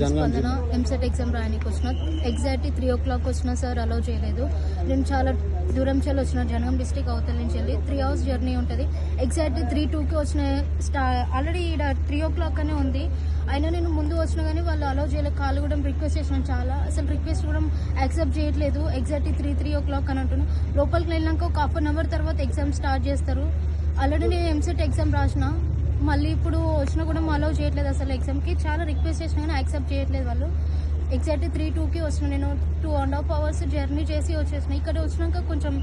నేను స్పందన ఎంసెట్ ఎగ్జామ్ రాయడానికి వచ్చిన ఎగ్జాక్ట్లీ త్రీ ఓ క్లాక్ వచ్చిన సార్ అలౌ చేయలేదు. నేను చాలా దూరం చెల్లి వచ్చిన జనగం డిస్టిక్ అవతల నుంచి వెళ్ళి త్రీ అవర్స్ జర్నీ ఉంటుంది. ఎగ్జాక్ట్లీ త్రీ టూకి వచ్చిన స్టా ఆల్రెడీ ఇక్కడ త్రీ ఓ క్లాక్ అనే ఉంది. అయినా నేను ముందు వచ్చిన కానీ వాళ్ళు అలౌ చేయలేదు. కాల్ కూడా రిక్వెస్ట్ చేసినాను చాలా. అసలు రిక్వెస్ట్ కూడా యాక్సెప్ట్ చేయట్లేదు. Exactly three three o'clock అని అంటున్నాను లోపలికి వెళ్ళినాక ఒక హాఫ్ అన్ అవర్ తర్వాత ఎగ్జామ్ స్టార్ట్ చేస్తారు. ఆల్రెడీ నేను ఎంసెట్ ఎగ్జామ్ రాసిన. మళ్ళీ ఇప్పుడు వచ్చినా కూడా అలౌ చేయట్లేదు అసలు ఎగ్జామ్కి చాలా రిక్వెస్ట్ చేసినా కానీ యాక్సెప్ట్ చేయట్లేదు వాళ్ళు. ఎగ్జాక్ట్ త్రీ టూకి వచ్చిన నేను two and half hours journey చేసి వచ్చేసిన. ఇక్కడ వచ్చినాక కొంచెం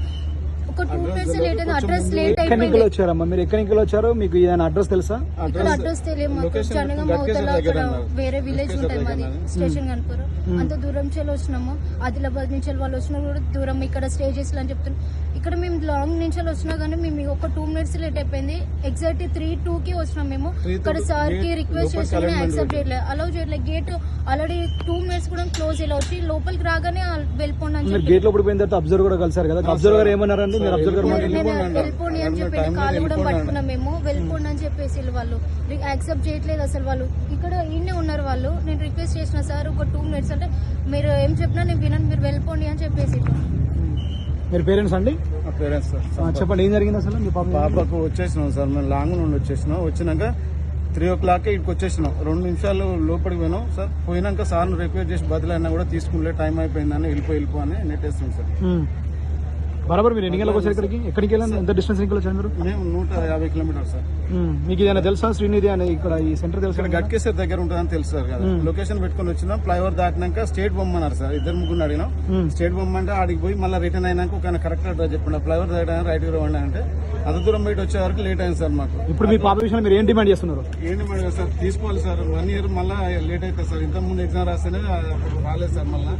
ఒక టూ మినిట్స్ లేట్ అయింది అడ్రస్ లేట్ ఎక్కడి నుంచి అయిపోయింది వచ్చారమ్మా? మీరు ఎక్కడి నుంచి వచ్చారు? మీకు ఏదైనా అడ్రస్ తెలుసా? ఇక్కడ అడ్రస్ తెలియదు మాకు. జనగం అవతల అక్కడ. వేరే విలేజ్ ఉంటుంది మాది స్టేషన్ కనుకోరు. అంత దూరం చెల్లి వచ్చినాము ఆదిలాబాద్ నుంచి వాళ్ళు వచ్చినా కూడా దూరం ఇక్కడ స్టే అని చెప్తున్నాం ఇక్కడ మేము లాంగ్ నుంచి వచ్చినా కానీ మేము ఒక టూ మినిట్స్ లేట్ అయిపోయింది. ఎగ్జాక్ట్ త్రీ టూ కి వచ్చినాం మేము. ఇక్కడ సార్కి రిక్వెస్ట్ లోపలికి చేసి alignment యాక్సెప్ట్ ఉంది. చేయట్లేదు. అలౌ చేయట్లేదు. గేట్ ఆల్రెడీ టూ మినిట్స్ కూడా క్లోజ్ ఇలా వచ్చి లోపలికి రాగానే వెళ్ళిపోండి అని మీరు చెప్పి గేట్ లోపల పోయిన తర్వాత అబ్జర్వర్ కూడా కలిసారు కదా. గారు ఏమన్నారండి? వెళ్ళిపోండి. అని. చెప్పి కాలు కూడా పట్టుకున్నాం మేము. వెళ్ళిపోండి అని చెప్పేసి వీళ్ళు. యాక్సెప్ట్ చేయట్లేదు అసలు వాళ్ళు. ఇక్కడ ఈయనే ఉన్నారు వాళ్ళు. నేను రిక్వెస్ట్ చేసిన సార్ ఒక టూ మినిట్స్ అంటే మీరు ఏం చెప్పినా నేను వినను మీరు వెళ్ళిపోండి అని చెప్పేసి మీరు పేరెంట్స్ అండి? Parents sir. చెప్పండి ఏం జరిగింది అసలు? మీ పాప పాపకు వచ్చేసినాం సార్. మేము లాంగ్ నుండి వచ్చేసినాం. వచ్చినాక త్రీ ఓ క్లాక్ ఇక్కడికి వచ్చేసినాం. రెండు నిమిషాలు లోపలికి పోయినాం సార్. పోయినాక సార్ను రిక్వెస్ట్ చేసి బదులైనా కూడా తీసుకుంటే టైం అయిపోయిందని వెళ్ళిపో వెళ్ళిపో అని నెట్టేస్తాం సార్. బరాబర్ మీరు ఎన్ని గంటలకు వచ్చారు ఇక్కడికి? ఎక్కడికి వెళ్ళండి ఎంత డిస్టెన్స్ ఎన్ని వచ్చారు మీరు? మేము నూట యాభై కిలోమీటర్ సార్. మీకు ఏదైనా తెలుసా? శ్రీనిధి అని ఇక్కడ ఈ సెంటర్ తెలుసా? గట్కేసర్ దగ్గర ఉంటుందని తెలుసు సార్ కదా. లొకేషన్ పెట్టుకొని వచ్చినాం. ఫ్లైఓవర్ దాటినాక స్టేట్ బొమ్మన్నారు సార్. ఇద్దరు ముగ్గురు అడిగినాం. స్టేట్ బొమ్మ అంటే ఆడికి పోయి మళ్ళీ రిటర్న్ అయినాక ఒక కరెక్ట్ అడ్రస్ చెప్పండి ఫ్లైఓవర్ దాటాను రైట్ ఇవ్వండి అంటే అంత దూరం బయట వచ్చే వరకు లేట్ అయింది సార్ మాకు. ఇప్పుడు మీ పాప విషయంలో మీరు ఏం డిమాండ్ చేస్తున్నారు? ఏంటి మేడం సార్. తీసుకోవాలి సార్. వన్ ఇయర్ మళ్ళీ లేట్ అవుతుంది సార్. ఇంత ముందు ఎగ్జామ్ రాస్తేనే అప్పుడు రాలేదు సార్ మళ్ళీ.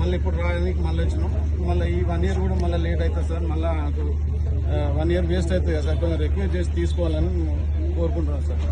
మళ్ళీ ఇప్పుడు రాయడానికి మళ్ళీ వచ్చినాం. మళ్ళీ ఈ వన్ ఇయర్ కూడా మళ్ళీ లేట్ అవుతుంది సార్. మళ్ళీ నాకు వన్ ఇయర్ వేస్ట్ అవుతుంది కదా సార్. కొంచెం రిక్వెస్ట్ చేసి తీసుకోవాలని కోరుకుంటున్నాను సార్.